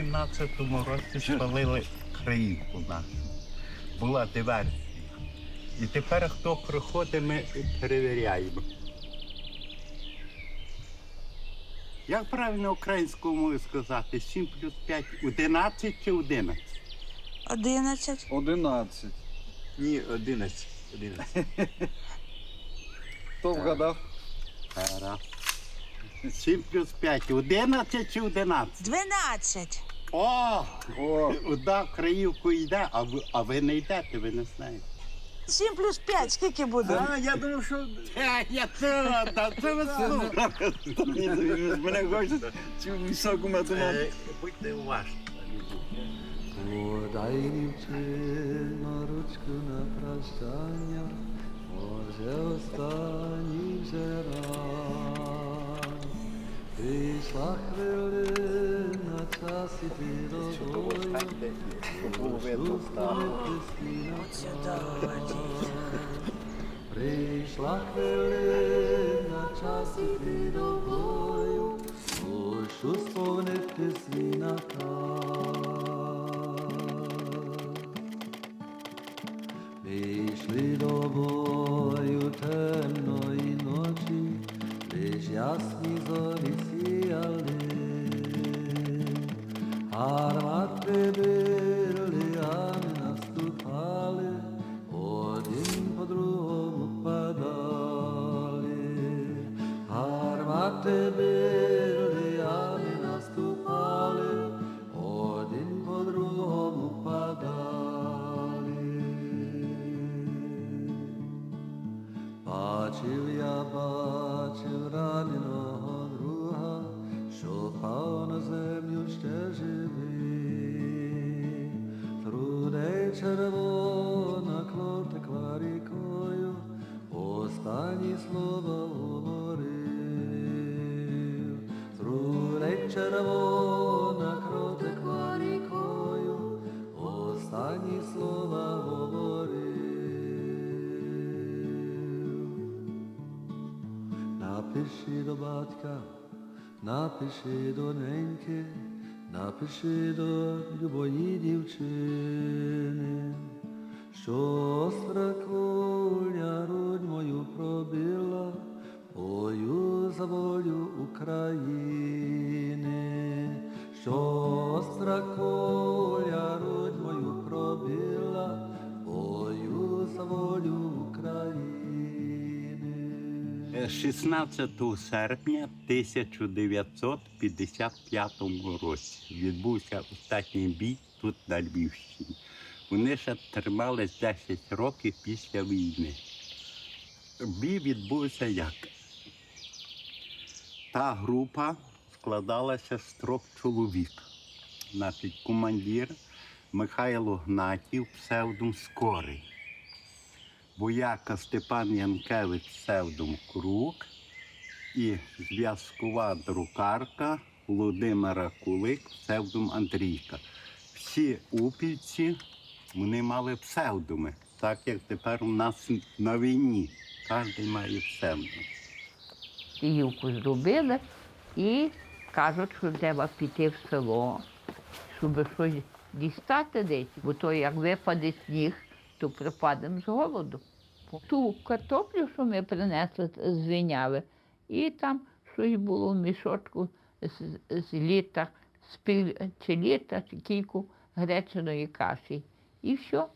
17-му році спалили країнку нашу. Була диверсія. І тепер хто приходить, ми перевіряємо. Як правильно українською мовою сказати? 7 плюс 5 11 чи 11? Одинадцять. 11. Ні, 11. 11. Хто вгадав? Гаразд. 7 плюс 5 11 чи 11? Дванадцять. О! О, Да, краївку йде, а ви, а ви не йдете, ви не знаєте. Сім плюс п'ять. Скільки буде? а, я думав, що Я це, та це ви слухали. мене хочуть цю високу математику. Е, Будьте уважні. Подай дівчино ручку на прощання, може останній вже раз. Прийшла хвилина, Прийшла хвилина, час іти до бою, Хочу сповнити свій наказ. Father. Червона кров текла рікою, останні слова говорив. Напиши до батька, напиши до неньки, напиши до любої дівчини, що остра куля мою пробила, бою за волю України, остра куля рудь мою пробила, бою за волю України. 16 серпня 1955 році відбувся останній бій тут на Львівщині. Вони ще тримались 10 років після війни. Бій відбувся як? Та група складалася з трьох чоловік. Значить, командир Михайло Гнатів, псевдом Скорий. Вояка Степан Янкевич псевдом Крук і зв'язкова друкарка Володимира Кулик псевдом Андрійка. Всі упільці вони мали псевдоми, так як тепер у нас на війні. Кожен має псевдом. Київку зробили і кажуть, що треба піти в село, щоб щось дістати десь, бо то як випаде сніг, то припадемо з голоду. Ту картоплю, що ми принесли, звіняли, і там щось було в мішочку з, з літа, з пів чи літа, чи кільку гречаної каші. І все.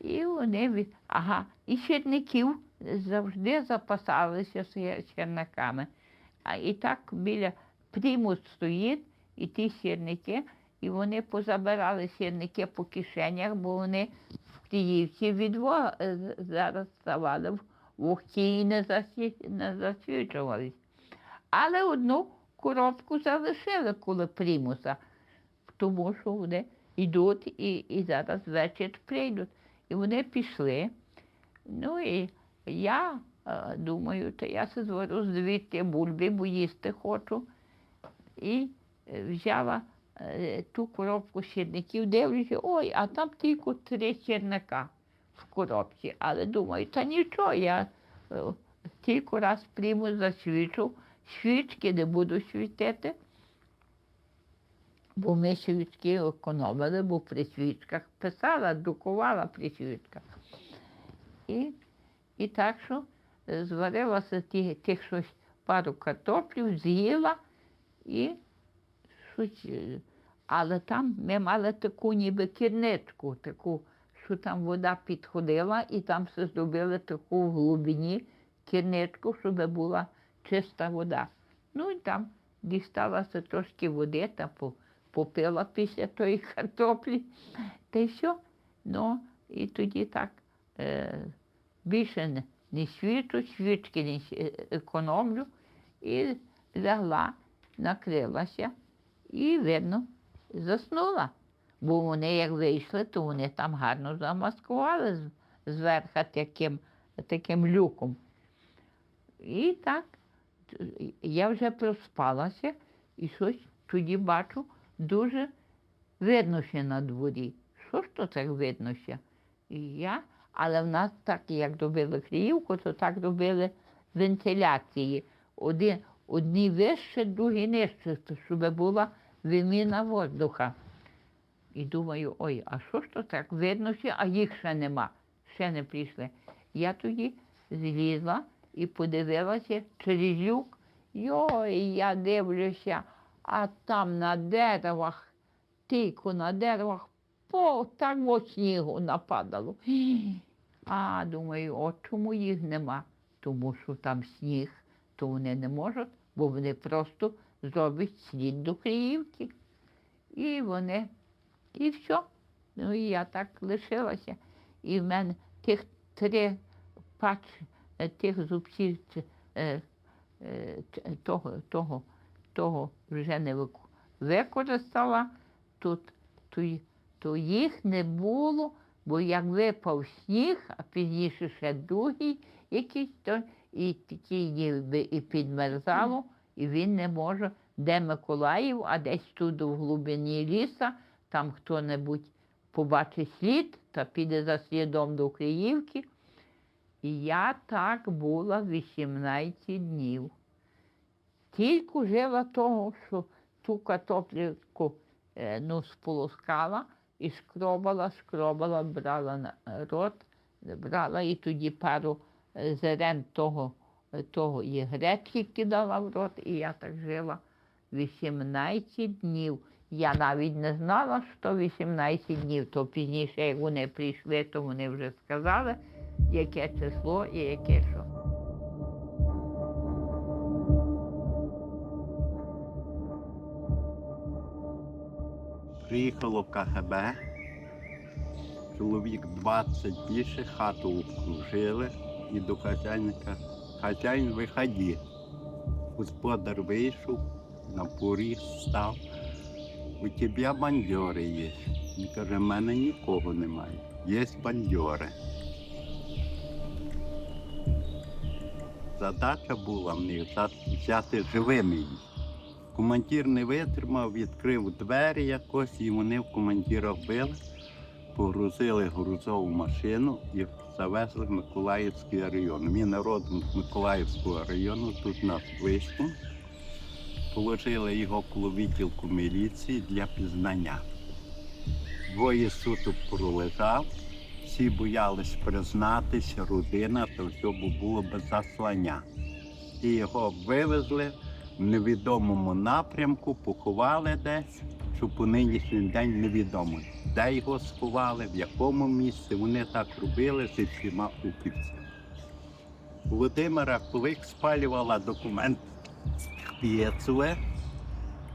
І вони ага, і черників завжди запасалися з черниками. А і так біля примус стоїть, і ті сірники, і вони позабирали сірники по кишенях, бо вони в Київці від вога е, зараз ставали в вогкі і не, засвічувались. Але одну коробку залишили коло примуса, тому що вони йдуть і, і зараз ввечері прийдуть. І вони пішли. Ну і я е, думаю, то я зварю звідти бульби, бо їсти хочу. І взяла ту коробку сірників, дивлюся, ой, а там тільки три сірника в коробці. Але думаю, та нічого, я е, тільки раз прийму засвічу, свічки не буду світити. Бо ми свічки економили, бо при свічках писала, друкувала при свічках. І, і так що е, зварилася ті, тих щось пару картоплів, з'їла і щось. Але там ми мали таку ніби кірничку, таку, що там вода підходила, і там все зробили таку в глибині кірничку, щоб була чиста вода. Ну і там дісталася трошки води та попила після тої картоплі, та й все. Ну, і тоді так е, більше не, не свічу, свічки не е- економлю, і лягла, накрилася, і видно, заснула. Бо вони, як вийшли, то вони там гарно замаскували зверху таким, таким люком. І так, я вже проспалася і щось тоді бачу дуже видно ще на дворі. Що ж то так видно ще? І я, але в нас так, як робили хлівку, то так робили вентиляції. Один, одні вище, другі нижче, щоб була виміна воздуха. І думаю, ой, а що ж то так видно ще, а їх ще нема, ще не прийшли. Я тоді злізла і подивилася через люк. Йой, я дивлюся, а там на деревах, тільки на деревах, по так от снігу нападало. А думаю, от чому їх нема? Тому що там сніг, то вони не можуть, бо вони просто зроблять слід до Криївки. І вони, і все. Ну і я так лишилася. І в мене тих три пач е, тих зубців е, е, того, того, того вже не використала, тут, то, то їх не було, бо як випав сніг, а пізніше ще другий якийсь, то і ніби і підмерзало, і він не може, де Миколаїв, а десь тут в глибині ліса, там хто-небудь побачить слід та піде за слідом до Криївки. І я так була 18 днів. Тільки жила того, що ту картоплівку е, ну, сполоскала і скробала, скробала, брала на рот, брала і тоді пару е, зерен того, того і гречки кидала в рот, і я так жила 18 днів. Я навіть не знала, що 18 днів, то пізніше, як вони прийшли, то вони вже сказали, яке число і яке що. Приїхало КГБ, чоловік 20 більше, хату обкружили і до хазяйника. Хазяїн виходи. Господар вийшов, на поріг став. У тебе бандьори є. Він каже, в мене нікого немає. Є бандьори. Задача була в них взяти живими їх. Командир не витримав, відкрив двері якось, і вони в командира вбили, погрузили грузову машину і завезли в Миколаївський район. Він родом з Миколаївського району, тут нас близько. Положили його коло відділку міліції для пізнання. Двоє суток пролежав, всі боялись признатися, родина, то все було без заслання. І його вивезли в невідомому напрямку, поховали десь, що по нинішній день невідомо, де його сховали, в якому місці. Вони так робили зі всіма укріпцями. Володимира Кулик спалювала документ Пєцове.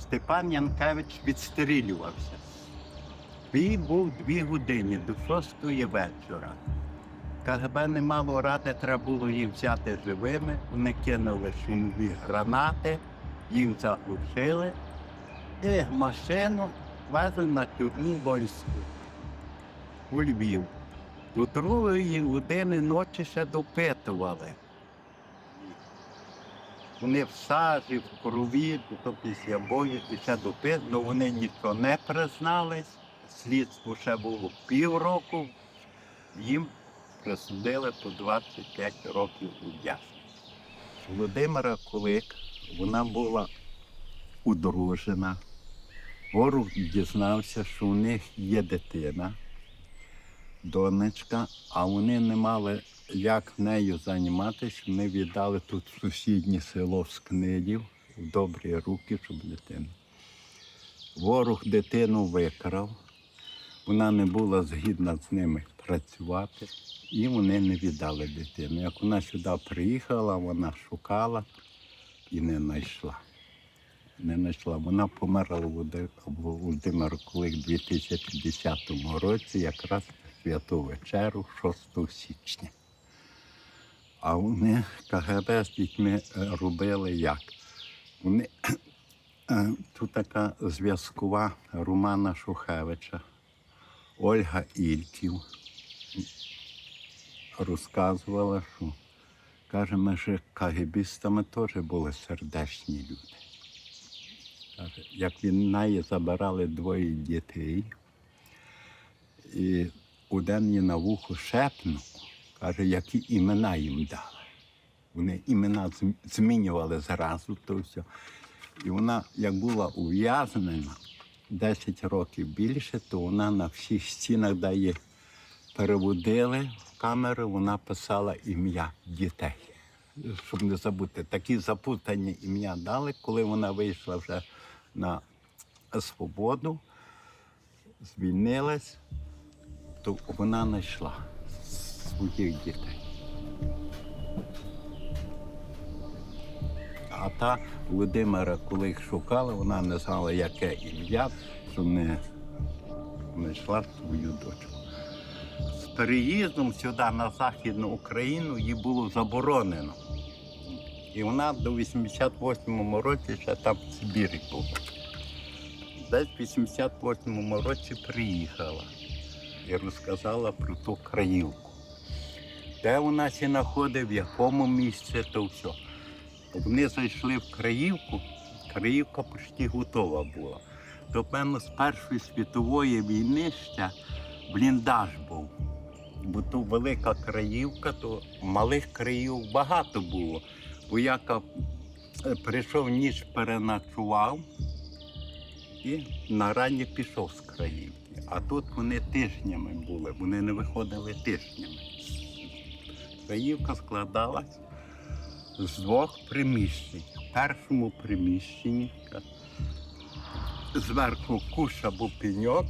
Степан Янкевич відстрілювався. Бій був дві години до шостої вечора. КГБ не мало ради, треба було їх взяти живими. Вони кинули шумові гранати, їх заглушили і машину везли на тюрму войську у Львів. До другої години ночі ще допитували. Вони в сажі, в крові, то після бою і ще допитували, вони нічого не признались. Слідство ще було півроку, їм присудили по 25 років ув'язнення. Володимира Кулик, вона була одружена, Ворог дізнався, що у них є дитина, донечка, а вони не мали як нею займатися. Вони віддали тут сусіднє село в Скнидів в добрі руки, щоб дитину. Ворог дитину викрав, вона не була згідна з ними працювати, і вони не віддали дитину. Як вона сюди приїхала, вона шукала і не знайшла. Не знайшла. Вона померла в Володи- в Володимиру Кулик у 2010 році, якраз святу вечеру, 6 січня. А вони КГБ з дітьми е, робили як? Вони е, тут така зв'язкова Романа Шухевича, Ольга Ільків розказувала, що каже, ми ж кагебістами теж були сердечні люди. Як від неї забирали двоє дітей, і один їй на вухо шепнув, каже, які імена їм дали. Вони імена змінювали зразу то все. І вона, як була ув'язнена 10 років більше, то вона на всіх стінах, де переводили в камеру, вона писала ім'я дітей. Щоб не забути, такі запутані ім'я дали, коли вона вийшла вже на свободу, звільнилась, то вона знайшла своїх дітей. А та Володимира, коли їх шукала, вона не знала, яке ім'я, що не знайшла свою дочку. З переїздом сюди на Західну Україну їй було заборонено. І вона до 88-му році ще там в Сибірі була. Десь в 88-му році приїхала і розказала про ту краївку. Де вона ще знаходить, в якому місці, то все. Вони зайшли в Краївку, Краївка почти готова була. То, певно, з Першої світової війни ще бліндаж був. Бо то велика краївка, то малих країв багато було. Вояка е, прийшов ніч переночував і на рані пішов з краївки. А тут вони тижнями були, вони не виходили тижнями. Краївка складалась з двох приміщень. В першому приміщенні зверху куша був пеньок,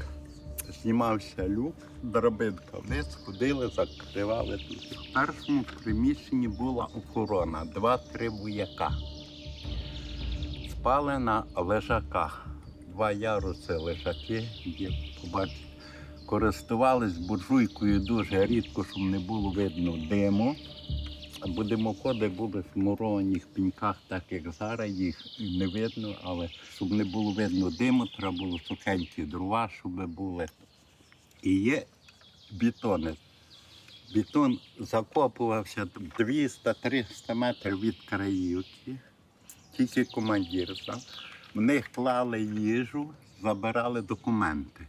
знімався люк, драбинка вниз, ходили, закривали тут. В першому приміщенні була охорона, два-три вояка. Спали на лежаках. Два яруси лежаки, є, побачите. Користувались буржуйкою дуже рідко, щоб не було видно диму. Бо димоходи були в мурованих піньках, так як зараз їх не видно, але щоб не було видно диму, треба було сухенькі дрова, щоб були. І є бетони. Бетон закопувався 200-300 метрів від краївки. Тільки командир знав. В них клали їжу, забирали документи.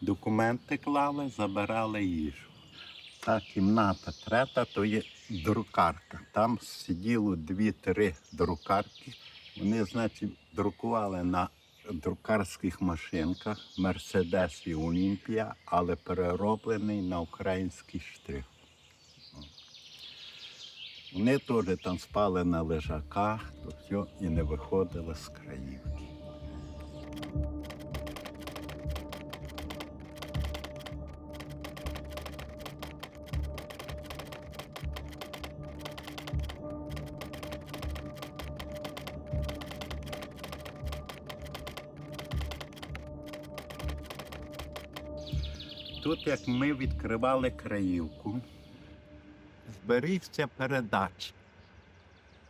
Документи клали, забирали їжу. Та кімната трета, то є друкарка. Там сиділо дві-три друкарки. Вони, значить, друкували на друкарських машинках Мерседес і Олімпія, але перероблений на український штрих. Вони теж там спали на лежаках, то все, і не виходили з краївки. Тут, як ми відкривали краївку, зберігся передач,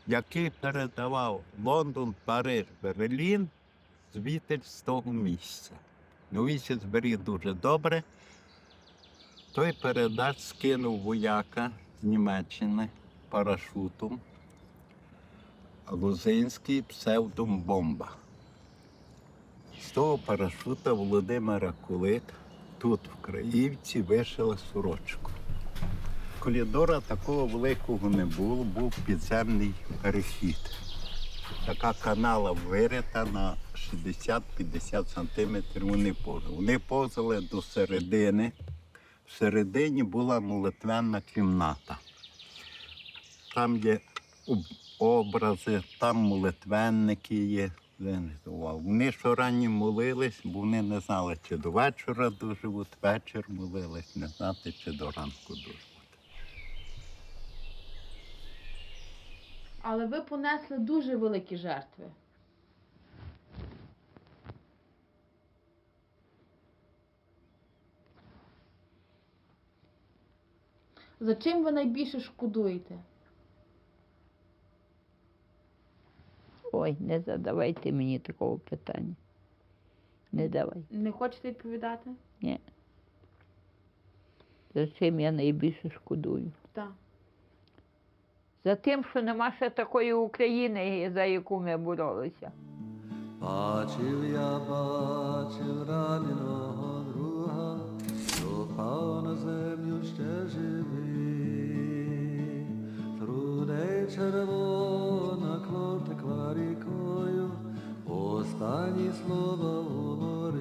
який передавав Лондон, Париж, Берлін звідти з того місця. Ну, він ще зберіг дуже добре. Той передач скинув вояка з Німеччини парашутом. Лузинський псевдом бомба. З того парашута Володимира Кулик тут, в Краївці, вишила сорочку. Коридора такого великого не було, був підземний перехід. така канала вирита на 60-50 сантиметрів. Вони повзали. Вони повзали до середини. Всередині була молитвенна кімната. Там є образи, там молитвенники є. Винесував. Вони щоранні молились, бо вони не знали, чи до вечора доживуть, вечір молились, не знати, чи до ранку доживуть. Але ви понесли дуже великі жертви. За чим ви найбільше шкодуєте? Ой, не задавайте мені такого питання. Не давай. Не хочете відповідати? Ні. За чим я найбільше шкодую? Так. За тим, що нема ще такої України, за яку ми боролися. Бачив я, бачив раненого друга, що впав на землю ще живий. Трудей червона кров текла останні слова говорив.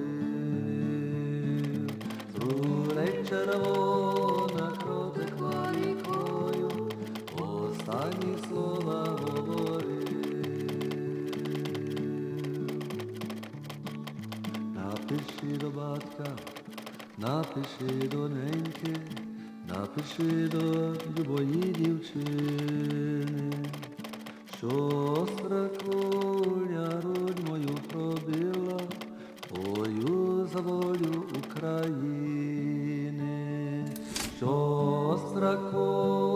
Трудей червона кров текла рікою, останні слова говорив. Напиши до батька, напиши до неньки, напиши до любої дівчини, що страхуля рудь мою пробила, бою за волю України, що страхуля